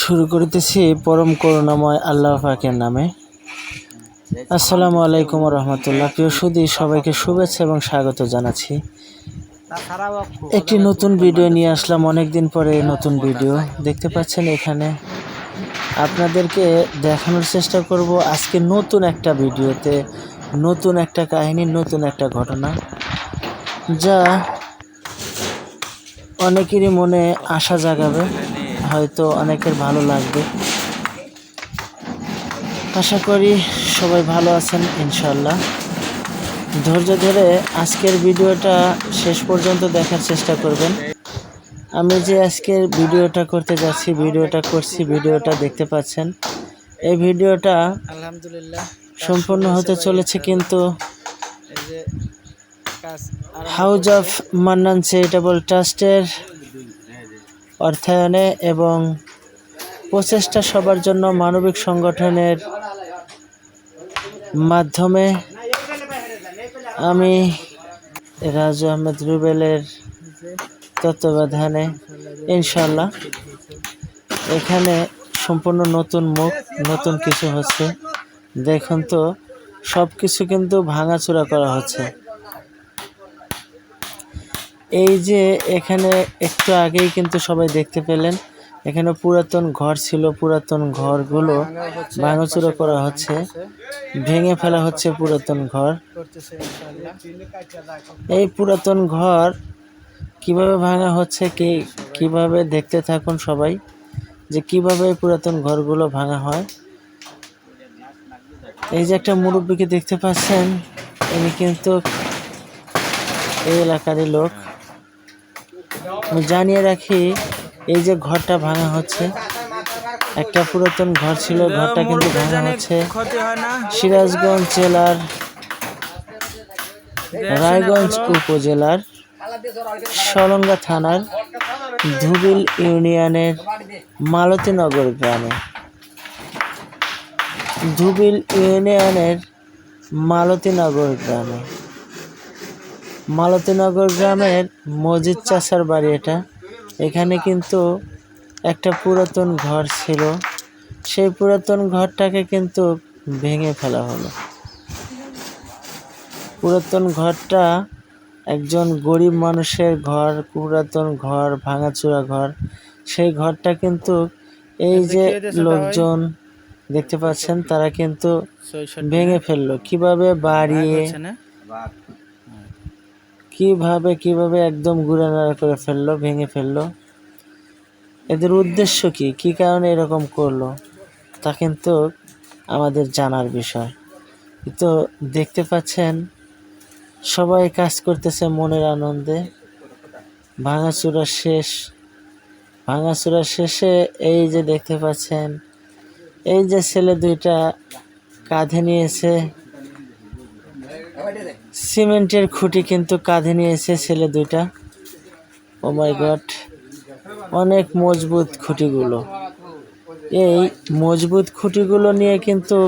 শুরু করিতেছি পরম করুণাময় আল্লাহ পাকের নামে। আসসালামু আলাইকুম রহমতুল্লাহ। প্রিয় সুদী, সবাইকে শুভেচ্ছা এবং স্বাগত জানাচ্ছি। একটি নতুন ভিডিও নিয়ে আসলাম অনেক দিন পরে, নতুন ভিডিও। দেখতে পাচ্ছেন এখানে আপনাদেরকে দেখানোর চেষ্টা করব আজকে নতুন একটা ভিডিওতে, নতুন একটা কাহিনী, নতুন একটা ঘটনা, যা অনেকেরই মনে আশা জাগাবে। হয়তো অনেকের ভালো লাগবে। আশা করি সবাই ভালো আছেন ইনশাল্লাহ ধৈর্য ধরে আজকের ভিডিওটা শেষ পর্যন্ত দেখার চেষ্টা করবেন। আমি যে আজকের ভিডিওটা করতে যাচ্ছি ভিডিওটা করছি ভিডিওটা দেখতে পাচ্ছেন। এই ভিডিওটা আলহামদুলিল্লাহ সম্পূর্ণ হতে চলেছে কিন্তু হাউজ অফ মান্নান চ্যারিটেবল ট্রাস্টের অর্থায়নে এবং প্রচেষ্টা সবার জন্য মানবিক সংগঠনের মাধ্যমে আমি রাজু আহমেদ রুবেলের তত্ত্বাবধানে ইনশাল্লাহ এখানে সম্পূর্ণ নতুন মুখ, নতুন কিছু হচ্ছে। দেখুন তো সব কিছু কিন্তু ভাঙাচোরা করা হচ্ছে। এই যে এখানে একটু আগেই কিন্তু সবাই দেখতে পেলেন। এখানে পুরাতন ঘর ছিল, পুরাতন ঘরগুলো ভাঙাচুরা করা হচ্ছে। ভেঙে ফেলা হচ্ছে পুরাতন ঘর। এই পুরাতন ঘর কীভাবে ভাঙা হচ্ছে, কি কীভাবে দেখতে থাকুন সবাই, যে কীভাবে পুরাতন ঘরগুলো ভাঙা হয়। এই যে একটা মুরব্বীকে দেখতে পাচ্ছেন, ইনি কিন্তু এই এলাকারই লোক। জানিয়ে রাখি এই যে ঘরটা ভাঙা হচ্ছে একটা পুরাতন ঘর ছিল ঘরটা কিন্তু ভাঙা হচ্ছে। সিরাজগঞ্জ জেলার রায়গঞ্জ উপজেলার সলঙ্গা থানার ধুবিল ইউনিয়নের মালতীনগর গ্রামে। ধুবিল ইউনিয়নের মালতীনগর গ্রামে। মালতীনগর গ্রামের মজিদ চাষার বাড়ি এটা। এখানে কিন্তু একটা পুরাতন ঘর ছিল। সেই পুরাতন ঘরটাকে কিন্তু ভেঙে ফেলা হলো। পুরাতন ঘরটা একজন গরিব মানুষের ঘর পুরাতন ঘর ভাঙাচোরা ঘর। সেই ঘরটা কিন্তু এই যে লোকজন দেখতে পাচ্ছেন তারা কিন্তু ভেঙে ফেলল। কীভাবে বাড়িয়ে কীভাবে কীভাবে একদম গুড়ে নাড়া করে ফেলল, ভেঙে ফেলল? এদের উদ্দেশ্য কি? কি কারণে এরকম করল? তা কিন্তু আমাদের জানার বিষয়। তো দেখতে পাচ্ছেন, সবাই কাজ করতেছে মনের আনন্দে। ভাঙাচুরা শেষ। ভাঙাচুরা শেষে এই যে দেখতে পাচ্ছেন, এই যে ছেলে দুইটা কাঁধে নিয়েছে। সিমেন্টের খুঁটি কিন্তু কাঁধে নিয়েছে ছেলে দুইটা। ও মাই গড অনেক মজবুত খুঁটিগুলো। এই মজবুত খুঁটিগুলো নিয়ে কিন্তু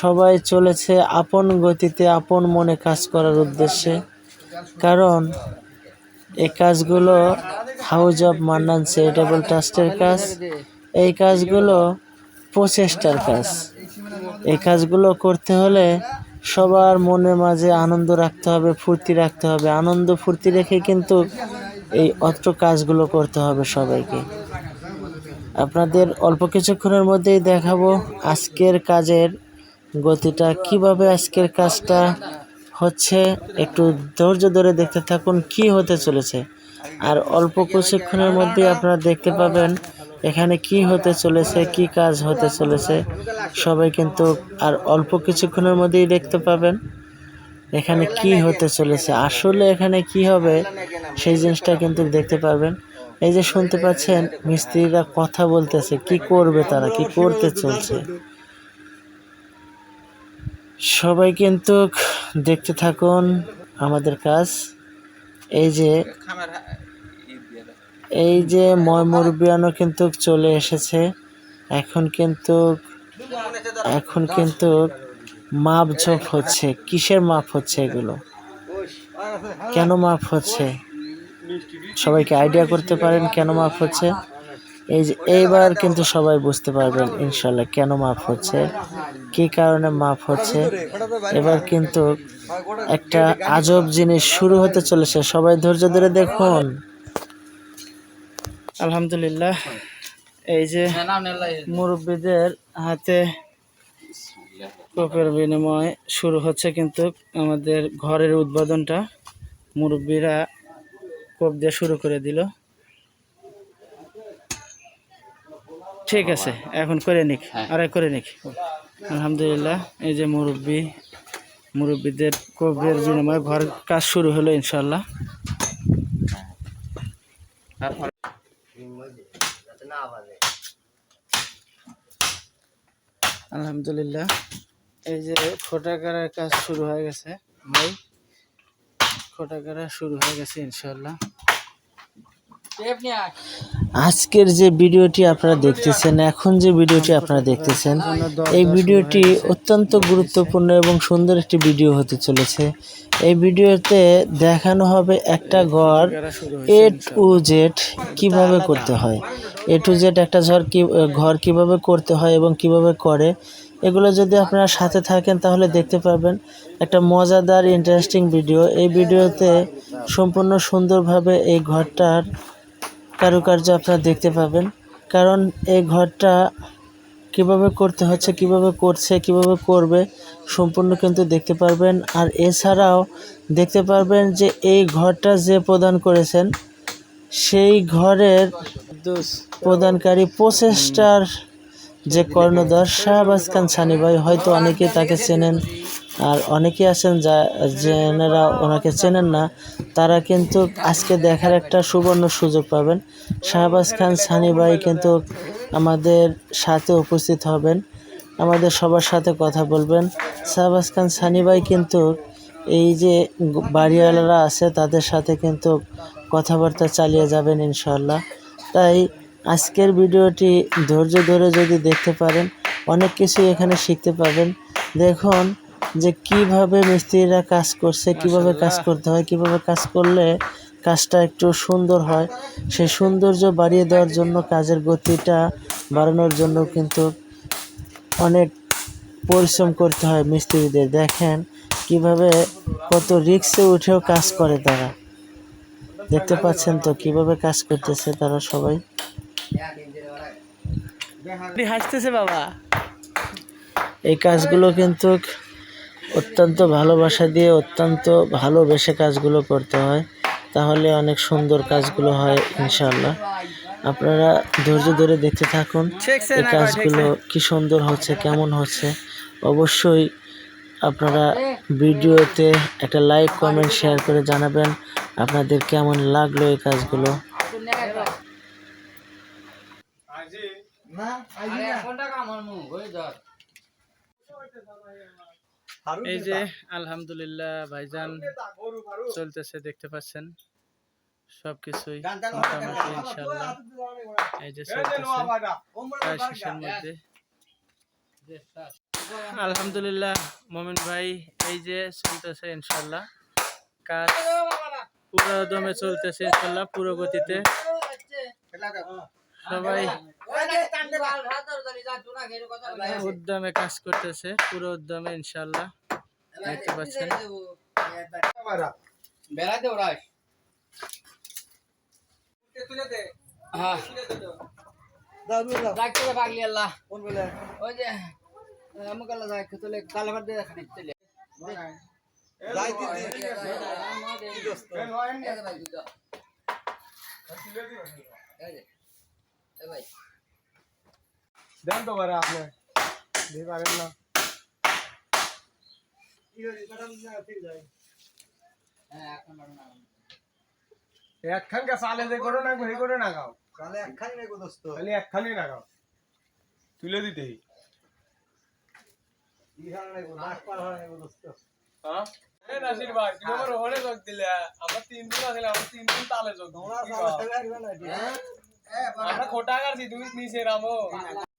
সবাই চলেছে আপন গতিতে, আপন মনে কাজ করার উদ্দেশ্যে। কারণ এই কাজগুলো হাউজ অফ মান্নান চ্যারিটেবল ট্রাস্টের কাজ। এই কাজগুলো প্রচেষ্টার কাজ। এই কাজগুলো করতে হলে সবার মনের মাঝে আনন্দ রাখতে হবে, ফুর্তি রাখতে হবে। আনন্দ, ফুর্তি রেখে কিন্তু এই অত্র কাজগুলো করতে হবে সবাইকে। আপনাদের অল্প কিছুক্ষণের মধ্যেই দেখাবো আজকের কাজের গতিটা, কীভাবে আজকের কাজটা হচ্ছে। একটু ধৈর্য ধরে দেখতে থাকুন কি হতে চলেছে। আর অল্প কিছুক্ষণের মধ্যেই আপনারা দেখতে পাবেন এখানে কি হতে চলেছে, কি কাজ হতে চলেছে, সবাই কিন্তু আর অল্প কিছুক্ষণের মধ্যেই দেখতে পাবেন। এখানে কি হতে চলেছে, আসলে এখানে কি হবে, সেই জিনিসটা কিন্তু দেখতে পারবেন। এই যে শুনতে পাচ্ছেন, মিস্ত্রিরা কথা বলতেছে, কি করবে তারা, কি করতে চলছে। সবাই কিন্তু দেখতে থাকুন আমাদের কাজ। এই যে এই যে ময়মুরবিয়ানো কিন্তু চলে এসেছে। এখন কিন্তু এখন কিন্তু মাপ ঝোপ হচ্ছে। কিসের মাপ হচ্ছে এগুলো? কেন মাপ হচ্ছে? সবাইকে আইডিয়া করতে পারেন কেন মাপ হচ্ছে? এই যে, এইবার কিন্তু সবাই বুঝতে পারবেন ইনশাল্লাহ কেন মাপ হচ্ছে, কি কারণে মাপ হচ্ছে। এবার কিন্তু একটা আজব জিনিস শুরু হতে চলেছে। সবাই ধৈর্য ধরে দেখুন। আলহামদুলিল্লাহ। এই যে মুরব্বীদের হাতে কোপের বিনিময় শুরু হচ্ছে কিন্তু আমাদের ঘরের উদ্বোধনটা মুরব্বীরা কোপ দিয়ে শুরু করে দিল। ঠিক আছে এখন করে নিক আরে করে নিক। আলহামদুলিল্লাহ এই যে মুরব্বী মুরব্বীদের কোপের বিনিময় ঘর কাজ শুরু হলো ইনশাল্লাহ আলহামদুলিল্লাহ। এই যে খোটাকারের কাজ শুরু হয়ে গেছে। ভাই খোটাকারা শুরু হয়ে গেছে ইনশাল্লাহ আজকের যে ভিডিওটি আপনারা দেখতেছেন এখন যে ভিডিওটি আপনারা দেখতেছেন এই ভিডিওটি অত্যন্ত গুরুত্বপূর্ণ এবং সুন্দর একটি ভিডিও হতে চলেছে। এই ভিডিওতে দেখানো হবে একটা ঘর এ টু জেড কীভাবে করতে হয়। এ টু জেড একটা ঝড় কি ঘর কীভাবে করতে হয় এবং কীভাবে করে। এগুলো যদি আপনারা সাথে থাকেন তাহলে দেখতে পাবেন একটা মজাদার ইন্টারেস্টিং ভিডিও এই ভিডিওতে সম্পূর্ণ সুন্দরভাবে এই ঘরটার কারুকার্য আপনারা দেখতে পাবেন। কারণ এই ঘরটা কীভাবে করতে হচ্ছে, কীভাবে করছে, কীভাবে করবে, সম্পূর্ণ কিন্তু দেখতে পারবেন। আর এছাড়াও দেখতে পারবেন যে এই ঘরটা যে প্রদান করেছেন, সেই ঘরের প্রদানকারী প্রচেষ্টার যে কর্ণধার শাহবাজ খান সানি হয়তো অনেকে তাকে চেনেন। আর অনেকে আছেন যা, যেনারা ওনাকে চেনেন না, তারা কিন্তু আজকে দেখার একটা সুবর্ণ সুযোগ পাবেন। শাহবাজ খান সানি ভাই কিন্তু আমাদের সাথে উপস্থিত হবেন, আমাদের সবার সাথে কথা বলবেন। শাহবাজ খান সানি ভাই কিন্তু এই যে বাড়িওয়ালারা আছে, তাদের সাথে কিন্তু কথাবার্তা চালিয়ে যাবেন ইনশাল্লাহ তাই আজকের ভিডিওটি ধৈর্য ধরে যদি দেখতে পারেন, অনেক কিছুই এখানে শিখতে পাবেন। দেখুন যে কীভাবে মিস্ত্রিরা কাজ করছে কীভাবে কাজ করতে হয় কীভাবে কাজ করলে কাজটা একটু সুন্দর হয় সেই সৌন্দর্য বাড়িয়ে দেওয়ার জন্য কাজের গতিটা বাড়ানোর জন্য কিন্তু অনেক পরিশ্রম করতে হয় মিস্ত্রিদের। দেখেন কীভাবে কত রিক্সে উঠেও কাজ করে তারা। দেখতে পাচ্ছেন তো কীভাবে কাজ করতেছে তারা সবাই। হাসতেছে বাবা। এই কাজগুলো কিন্তু অত্যন্ত ভালোবাসা দিয়ে অত্যন্ত ভালোবেসে কাজগুলো করতে হয় তাহলে অনেক সুন্দর কাজগুলো হয় ইনশাল্লাহ আপনারা ধৈর্য ধরে দেখতে থাকুন এই কাজগুলো কি সুন্দর হচ্ছে কেমন হচ্ছে। অবশ্যই আপনারা ভিডিওতে একটা লাইক কমেন্ট শেয়ার করে জানাবেন আপনাদের কেমন লাগল এই কাজগুলো। এই যে আলহামদুলিল্লাহ ভাইজান চলতেছে দেখতে পাচ্ছেন? সবকিছুই মোটামুটি ইনশাল্লাহ। এই যে চলতেছে। প্রায় শেষের মধ্যে। আলহামদুলিল্লাহ মোমিন ভাই এই যে চলতেছে ইনশাল্লাহ। কাজ পুরো দমে চলতেছে ইনশাল্লাহ পুরো গতিতে। সবাই উদ্যমে কাজ করতেছে পুরো উদ্যমে ইনশাল্লাহ দেখতে পাচ্ছেন বেড়াতে ওরাই হ্যাঁ পাগলি আল্লাহ ওই যে আমুক আল্লাহ যাক তোলে কালাবার দিয়ে দেখানি চলে ভাই দেন তো বারে আপনি দিতে পারেন না হ্যাঁ এখন আর না একখান কে সালে যে করো না ঘুরে করে না গাও তাহলে একখানি নেই গো দোস্ত খালি একখানি না গাও তুলে দিতেই বিহার নেই গো নাক পার হয় নেই গো দোস্ত হ্যাঁ এ নাসির ভাই তুমি আমার ওখানে যোগ দিলে আমরা তিন দিন আসলে আমরা তিন দিন তালে যোগ তোমরা কি সালে কও? ফেলে আসবে না এটি, হ্যাঁ? আমরা খোটা কাটছি তুমি নিচে রামো নিচে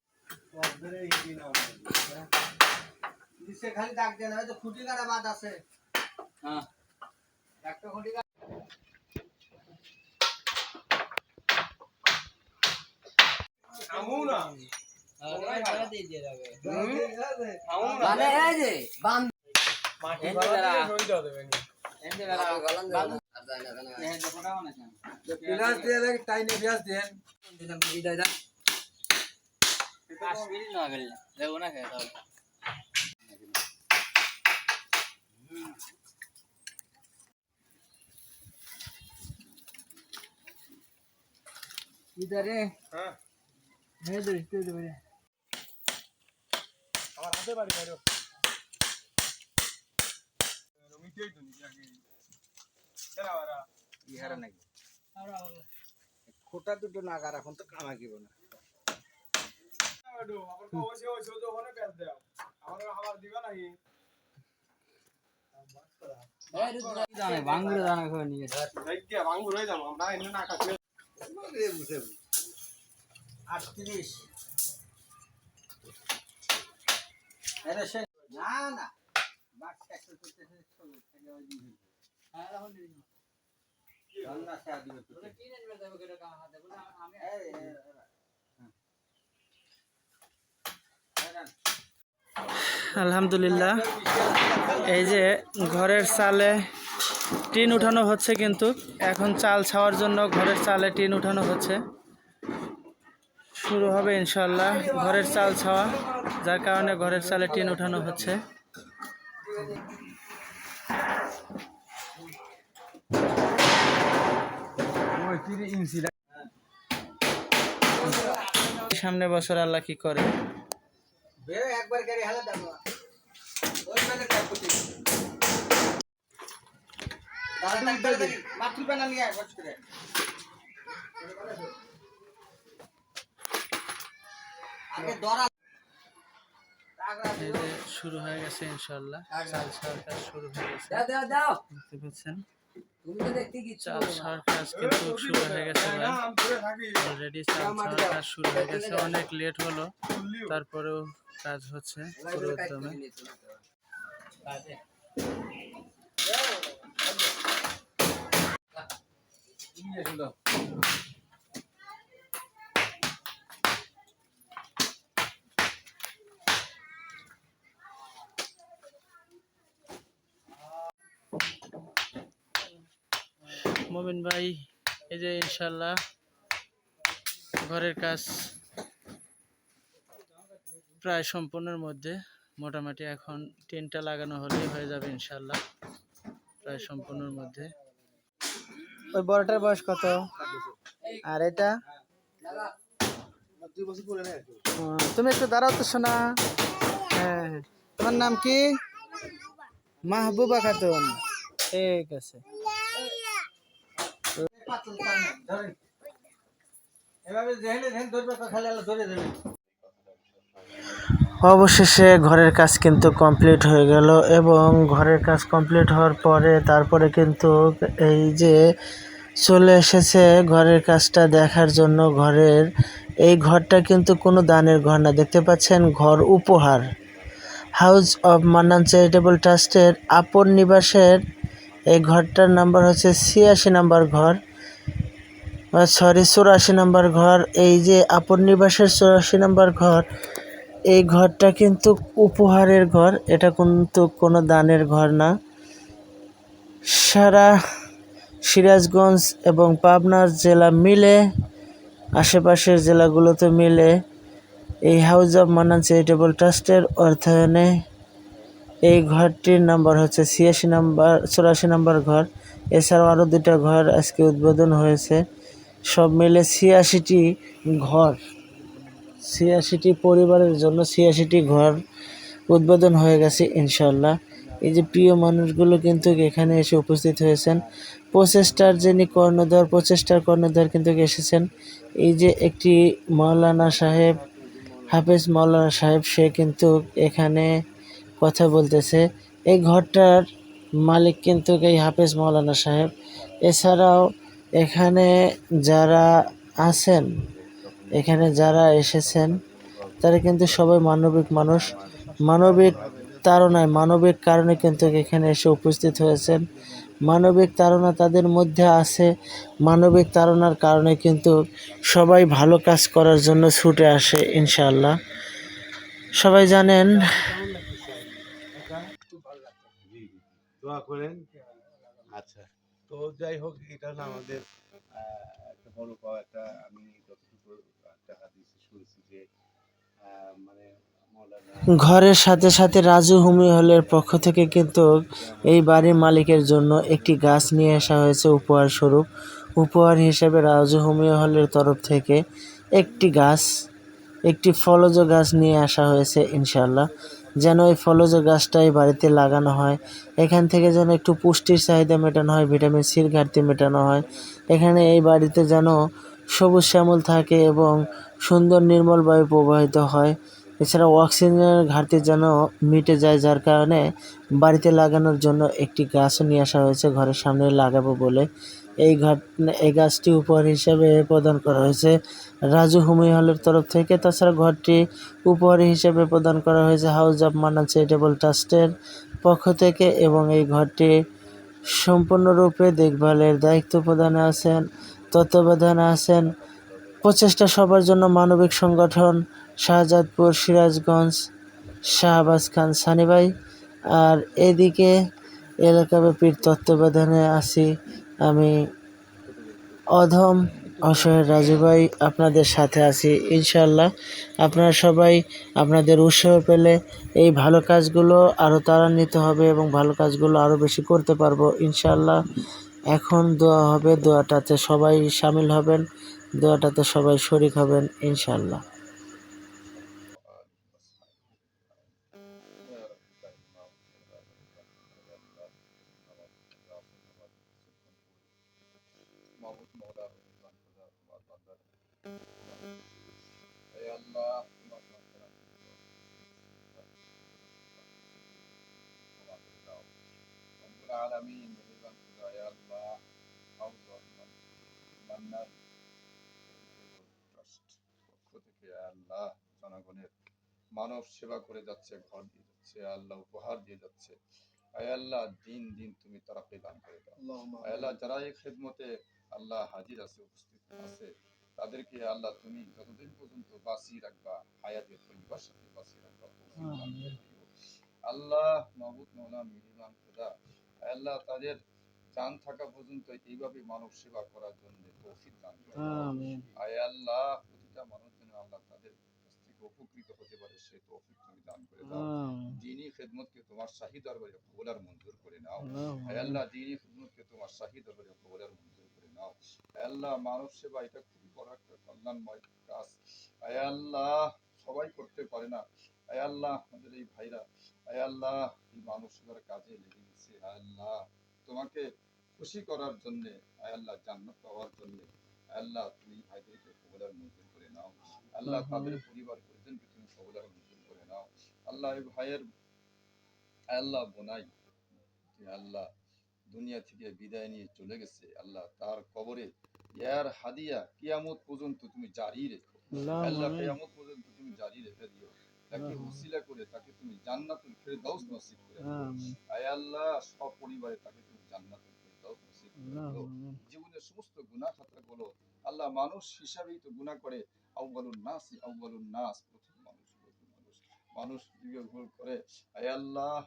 খালি ডাক দেন হয়তো খুঁটি কাটা বাদ আছে। হ্যাঁ। একটা খুঁটি না। মানে টাইনে বিয়াস দেন। দিলাম বিদায় দা কাশ্মীরি না গেল না খেয়ে তাহলে ইদারে হ্যাঁ হে দে দে দে আমার হাতে বাড়ি বাইরো। তো নি আগে। কেরা বারা ইহারা নাই খোটা দুটো নাগার এখন তো কামা কিব না। আডো আবার কো ওসে ওসে তো ওখানে পেছ দাও। আমার খাবার দিবা নাকি এই দুটো জানে বাঙ্গুরে জানা করে নিয়ে দেখকে হয়ে যাব আমরা এনে না কাছে আটত্রিশ। না না। বাস একশো করতেছে চলো এটা ওই দিন হ্যাঁ এখন দিন রান্না খেয়া দিবে তো কি নেবে দেবো কেটে কাম হাতে বলে আমি এই, এই, এই, হ্যাঁ। এই রান। আলহামদুলিল্লাহ। এই যে ঘরের চালে টিন উঠানো হচ্ছে কিন্তু। এখন চাল ছাওয়ার জন্য ঘরের চালে টিন উঠানো হচ্ছে। শুরু হবে ইনশাল্লাহ ঘরের চাল ছাওয়া, যার কারণে ঘরের চালে টিন উঠানো হচ্ছে। সামনে বছর আল্লাহ কি করে। বেরো, একবার মাতৃ বানা নিয়ে আয়, করে। আগে দরা শুরু হয়ে গেছে ইনশাল্লাহ চাল ছাওয়ার কাজ শুরু হয়ে গেছে। দেখতে পাচ্ছেন? চাল কাজ কিন্তু শুরু হয়ে গেছে ভাই। অলরেডি চাল কাজ শুরু হয়ে গেছে। অনেক লেট হলো। তারপরেও কাজ হচ্ছে পুরো মমিন ভাই এই যে ইনশাল্লাহ ঘরের কাজ প্রায় সম্পূর্ণের মধ্যে। মোটামুটি এখন টিনটা লাগানো হলেই হয়ে যাবে ইনশাল্লাহ প্রায় সম্পূর্ণের মধ্যে। ওই বড়টার বয়স কত? আর এটা? তুমি একটু দাঁড়াও তো শোনা হ্যাঁ তোমার নাম কি? মাহবুবা খাতুন। ঠিক আছে। এভাবে যেহেনে ধরবে তো খালি আলো ধরে দেবে। অবশেষে ঘরের কাজ কিন্তু কমপ্লিট হয়ে গেল এবং ঘরের কাজ কমপ্লিট হওয়ার পরে তারপরে কিন্তু এই যে চলে এসেছে ঘরের কাজটা দেখার জন্য ঘরের, এই ঘরটা কিন্তু কোনো দানের ঘর না। দেখতে পাচ্ছেন ঘর উপহার। হাউস অফ মান্নান চ্যারিটেবল ট্রাস্টের আপন নিবাসের এই ঘরটার নাম্বার হচ্ছে ছিয়াশি নাম্বার ঘর সরি চুরাশি নাম্বার ঘর। এই যে আপন নিবাসের চুরাশি নাম্বার ঘর এই ঘরটা কিন্তু উপহারের ঘর, এটা কিন্তু কোনো দানের ঘর না। সারা সিরাজগঞ্জ এবং পাবনার জেলা মিলে, আশেপাশের জেলাগুলোতে মিলে, এই হাউস অফ মান্নান চ্যারিটেবল ট্রাস্টের অর্থায়নে এই ঘরটির নাম্বার হচ্ছে ছিয়াশি নাম্বার, চুরাশি নাম্বার ঘর। এছাড়াও আরও দুটা ঘর আজকে উদ্বোধন হয়েছে। সব মিলে ছিয়াশিটি ঘর। ছিয়াশিটি পরিবারের জন্য ছিয়াশিটি ঘর উদ্বোধন হয়ে গেছে ইনশাল্লাহ এই যে প্রিয় মানুষগুলো কিন্তু এখানে এসে উপস্থিত হয়েছেন। প্রচেষ্টার যিনি কর্ণধার, প্রচেষ্টার কর্ণধার কিন্তু এসেছেন। এই যে একটি মাওলানা সাহেব, হাফেজ মাওলানা সাহেব, সে কিন্তু এখানে কথা বলতেছে। এই ঘরটার মালিক কিন্তু এই হাফেজ মৌলানা সাহেব। এছাড়াও এখানে যারা আছেন এখানে যারা এসেছেন তারা কিন্তু সবাই মানবিক মানুষ। মানবিক তারণায় মানবিক কারণে কিন্তু এখানে এসে উপস্থিত হয়েছেন। মানবিক তারণা তাদের মধ্যে আছে। মানবিক তারণার কারণে কিন্তু সবাই ভালো কাজ করার জন্য ছুটে আসে ইনশাআল্লাহ। সবাই জানেন দোয়া করেন। আচ্ছা। তো যাই হোক এটা আমাদের একটা বড় পাওয়া একটা আমি যতটুকু একটা হাদিস শুনেছি যে আহ, মানে মৌলানা ঘরের সাথে সাথে রাজু হুমি হলের পক্ষ থেকে কিন্তু এই বাড়ির মালিকের জন্য একটি গাছ নিয়ে আসা হয়েছে উপহার স্বরূপ। উপহার হিসেবে রাজু হুমি হলের তরফ থেকে একটি গাছ, একটি ফলজ গাছ নিয়ে আসা হয়েছে ইনশাল্লাহ যেন এই ফলজ গাছটাই বাড়িতে লাগানো হয়। এখান থেকে যেন একটু পুষ্টির চাহিদা মেটানো হয়, ভিটামিন সির ঘাটতি মেটানো হয়। এখানে এই বাড়িতে যেন সবুজ শ্যামল থাকে এবং সুন্দর নির্মল বায়ু প্রবাহিত হয়। এছাড়া অক্সিজেনের ঘাটতি যেন মিটে যায়, যার কারণে বাড়িতে লাগানোর জন্য একটি গাছও নিয়ে আসা হয়েছে, ঘরের সামনে লাগাবো বলে। এই ঘাট, এই গাছটি উপহার হিসাবে প্রদান করা হয়েছে রাজু হুমি হলের তরফ থেকে। তাছাড়া ঘরটি উপহার হিসেবে প্রদান করা হয়েছে হাউস অফ মান্নান চ্যারিটেবল ট্রাস্টের পক্ষ থেকে এবং এই ঘরটি সম্পূর্ণরূপে দেখভালের দায়িত্ব প্রদানে আছেন তত্ত্বাবধানে আছেন। প্রচেষ্টা সবার জন্য মানবিক সংগঠন, শাহজাদপুর, সিরাজগঞ্জ, শাহবাজ খান সানিভাই আর এদিকে এলাকাব্যাপীর তত্ত্বাবধানে আছি আমি অধম অসহায় রাজু ভাই, আপনাদের সাথে আছি ইনশাল্লাহ আপনারা সবাই আপনাদের উৎসাহ পেলে এই ভালো কাজগুলো আরও ত্বরান্বিত হবে এবং ভালো কাজগুলো আরও বেশি করতে পারব ইনশাল্লাহ এখন দোয়া হবে দোয়াটাতে সবাই সামিল হবেন দোয়াটাতে সবাই শরিক হবেন ইনশাল্লাহ মানব সেবা করে যাচ্ছে ঘর দিয়ে যাচ্ছে আল্লাহ উপহার দিয়ে যাচ্ছে দিন দিন তুমি করে দাও যারা এই খেদমতে আল্লাহ হাজির আছে উপস্থিত আছে তাদেরকে আল্লাহ তুমি যতদিন পর্যন্ত বাঁচিয়ে রাখবা হায়াতের পরিবার সাথে বাঁচিয়ে রাখবা। আল্লাহ মাহবুদ তাদের জান থাকা পর্যন্ত এইভাবে মানব সেবা করার জন্য তৌফিক দান দাও। আয় আল্লাহ প্রতিটা মানুষ যেন আল্লাহ তাদের থেকে উপকৃত হতে পারে সে তৌফিক তুমি দান করে দাও। দিনী খেদমতকে তোমার শাহী দরবারে কবুলার মঞ্জুর করে নাও। আয় আল্লাহ দিনী খেদমতকে তোমার শাহী দরবারে কবুলার মঞ্জুর করে নাও। আয় আল্লাহ মানব সেবা এটা খুবই বড় একটা কল্যাণময় কাজ। আয় আল্লাহ সবাই করতে পারে না। আয় আল্লাহ আমাদের এই ভাইরা। আয় আল্লাহ এই মানব সেবার কাজে লেগে গেছে। আয় আল্লাহ তোমাকে খুশি করার জন্য আল্লাহ জান্নাত পাওয়ার জন্য আল্লাহ তুমি ভাইদেরকে কবুলার মঞ্জুর করে নাও। আল্লাহ তাদের পরিবার পরিজনকে তুমি কবুলার মঞ্জুর করে নাও। আল্লাহ এই ভাইয়ের আল্লাহ বোনাই যে আল্লাহ দুনিয়া থেকে বিদায় নিয়ে চলে গেছে আল্লাহ তার কবরে ইয়ার হাদিয়া কিয়ামত পর্যন্ত তুমি জারি রেখো। আল্লাহ কিয়ামত পর্যন্ত তুমি জারি রেখে দিও। তাকে উসিলা করে তাকে তুমি জান্নাতুল ফেরদাউস নসিব করে আয় আল্লাহ সব পরিবারে তাকে তুমি জান্নাতুল ফেরদাউস নসিব করে জীবনের সমস্ত গুনাহ খাতাগুলো আল্লাহ মানুষ হিসাবেই তো গুনাহ করে। আউয়ালুন নাস আউয়ালুন নাস প্রথম মানুষ প্রথম মানুষ। মানুষ ভুল করে আয় আল্লাহ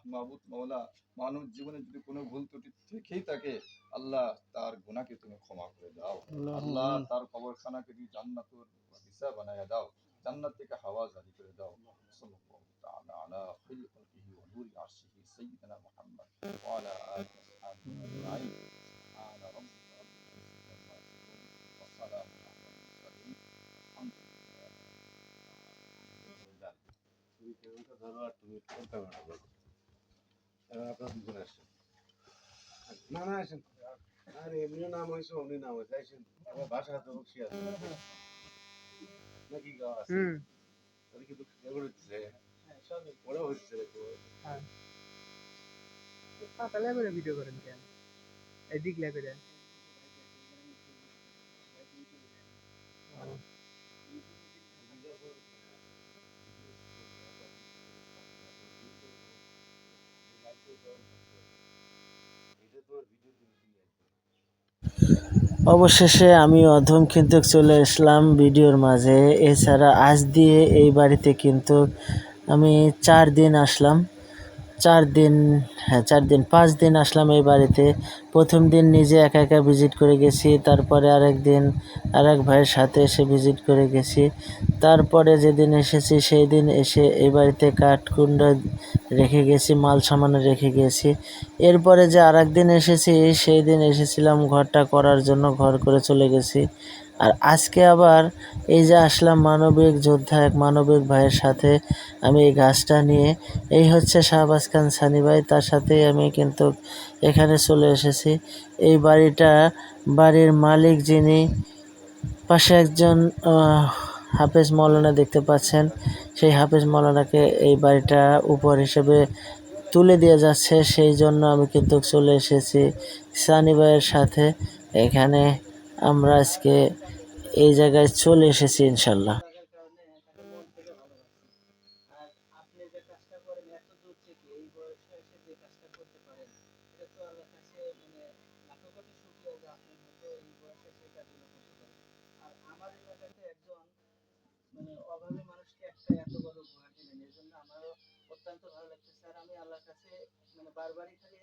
মাওলা মানুষ জীবনে যদি কোনো ভুল ত্রুটি থেকেই থাকে আল্লাহ তার গুনাহকে তুমি ক্ষমা করে দাও। আল্লাহ তার কবরখানাকে তুমি জান্নাতুর হিসাব বানায়া দাও জান্নাত থেকে হাওয়া জারি করে দাও সাল্লাল্লাহু তাআলা আলা খাইরি খালকিহি ওয়া নূরি আরশিহি সাইয়্যিদিনা মুহাম্মদ ওয়া আলা আলিহি ওয়া সাহবিহি আজমাইন সুবহানা রাব্বিকা রাব্বিল ইজ্জাতি আম্মা ইয়াসিফুন ওয়া সালামুন আলাল মুরসালিন আলহামদুলিল্লাহ তুমি কেমনটা ধরো আর তুমি কোনটা ভালো করো এবার আপনার দুজন আসেন না না আসেন আরে এমনিও নাম হয়েছে অমনি নাম হয়েছে আসেন আমার বাসা তো বসে আছে নাকি গাওয়া আছে তাহলে কিন্তু এবার হচ্ছে ওরা হচ্ছে দেখো পাতালে করে ভিডিও করেন কেন এদিক লে করে এটা অবশেষে আমি অধম কিন্তু চলে আসলাম ভিডিওর মাঝে। এছাড়া আজ দিয়ে এই বাড়িতে কিন্তু আমি চার দিন আসলাম। চার দিন হ্যাঁ চার দিন, পাঁচ দিন আসলাম এই বাড়িতে। প্রথম দিন নিজে একা একা ভিজিট করে গেছি, তারপরে আরেক দিন আরেক ভাইয়ের সাথে এসে ভিজিট করে গেছি। তারপরে যেদিন এসেছি সেই দিন এসে এই বাড়িতে কাঠকুণ্ড রেখে গেছি, মাল সামান রেখে গেছি। এরপরে যে আরেক দিন এসেছি, সেই দিন এসেছিলাম ঘরটা করার জন্য, ঘর করে চলে গেছি। আর আজকে আবার এই যে আসলাম মানবিক যোদ্ধা এক মানবিক ভাইয়ের সাথে, আমি এই গাছটা নিয়ে, এই হচ্ছে শাহবাজ খান সানি ভাই, তার সাথেই আমি কিন্তু এখানে চলে এসেছি। এই বাড়িটা, বাড়ির মালিক যিনি, পাশে একজন হাফেজ মৌলানা দেখতে পাচ্ছেন। সেই হাফেজ মৌলানাকে এই বাড়িটা উপর হিসেবে তুলে দিয়ে যাচ্ছে। সেই জন্য আমি কিন্তু চলে এসেছি সানি ভাইয়ের সাথে। এখানে আমরা আজকে এই জায়গায় চলে এসেছি ইনশাল্লাহ। অত্যন্ত ভালো লাগতেছে আর আমি আল্লাহর কাছে মানে বারবারই খালি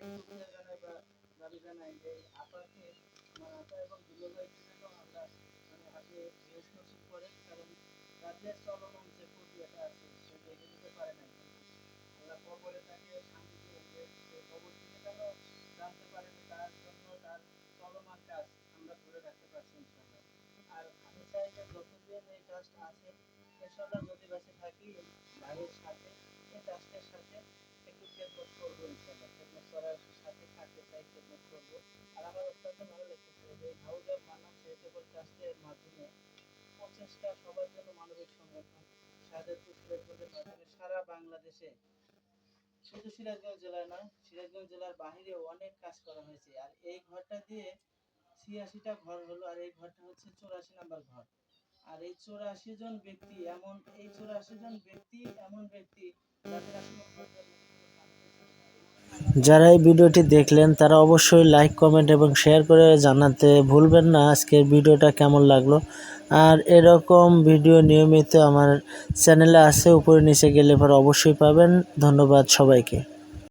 জানাই বা দাবি জানাই যে আপাকে আমরা আপনি বেশ নসিব করেন কারণ তাদের চলমান যে প্রক্রিয়াটা আছে সে দেখে নিতে পারে না আল্লাহ কবরে তাকে শান্তি যে, সে কবর থেকে যেন জানতে পারে তার জন্য তার চলমান কাজ আমরা ধরে রাখতে পারছি ইনশাআল্লাহ। আর আমি চাই যে যতদিন এই কাজটা আছে, ইনশাআল্লাহ যদি বেঁচে থাকি, ভাইয়ের সাথে, এই কাজটার সাথে একটু খেদমত করব ইনশাআল্লাহ। খেদমত করার সাথে থাকতে চাই খেদমত করব আর আমার অত্যন্ত ভালো লাগতেছে যে হাউজার মান্নান চ্যারিটেবল ট্রাস্টের মাধ্যমে প্রচেষ্টা সবার জন্য মানবিক সংগঠন শাহাদাতপুর সিরাজগঞ্জের মাধ্যমে সারা বাংলাদেশে শুধু সিরাজগঞ্জ জেলায় নয় সিরাজগঞ্জ জেলার বাহিরে অনেক কাজ করা হয়েছে। আর এই ঘরটা দিয়ে ছিয়াশিটা ঘর হলো, আর এই ঘরটা হচ্ছে চৌরাশি নাম্বার ঘর। আর এই চৌরাশি জন ব্যক্তি এমন, এই চৌরাশি জন ব্যক্তি এমন ব্যক্তি যাদের আসলে ঘর দেওয়ার মতো কোনো সামর্থ্য ছিল না। যারা এই ভিডিওটি দেখলেন, তারা অবশ্যই লাইক কমেন্ট এবং শেয়ার করে জানাতে ভুলবেন না। আজকের ভিডিওটা কেমন লাগল? আর এরকম ভিডিও নিয়মিত আমার চ্যানেলে আছে, উপরে নিচে গেলে পর অবশ্যই পাবেন। ধন্যবাদ সবাইকে।